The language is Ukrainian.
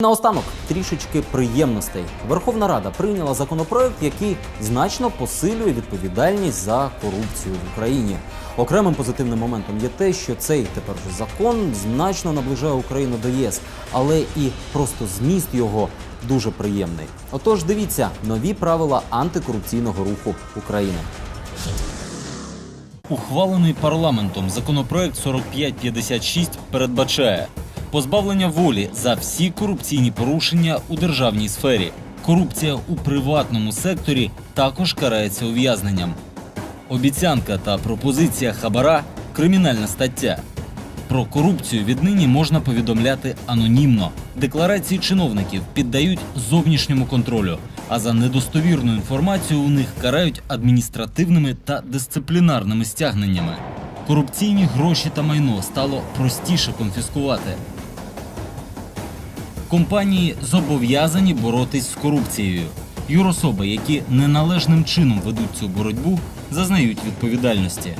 Наостанок трішечки приємностей. Верховна Рада прийняла законопроект, який значно посилює відповідальність за корупцію в Україні. Окремим позитивним моментом є те, що цей тепер же закон значно наближає Україну до ЄС, але і просто зміст його дуже приємний. Отож, дивіться нові правила антикорупційного руху України. Ухвалений парламентом законопроект 4556 передбачає позбавлення волі за всі корупційні порушення у державній сфері. Корупція у приватному секторі також карається ув'язненням. Обіцянка та пропозиція хабара кримінальна стаття. Про корупцію віднині можна повідомляти анонімно. Декларації чиновників піддають зовнішньому контролю, а за недостовірну інформацію у них карають адміністративними та дисциплінарними стягненнями. Корупційні гроші та майно стало простіше конфіскувати. Компанії зобов'язані боротись з корупцією. Юрособи, які неналежним чином ведуть цю боротьбу, зазнають відповідальності.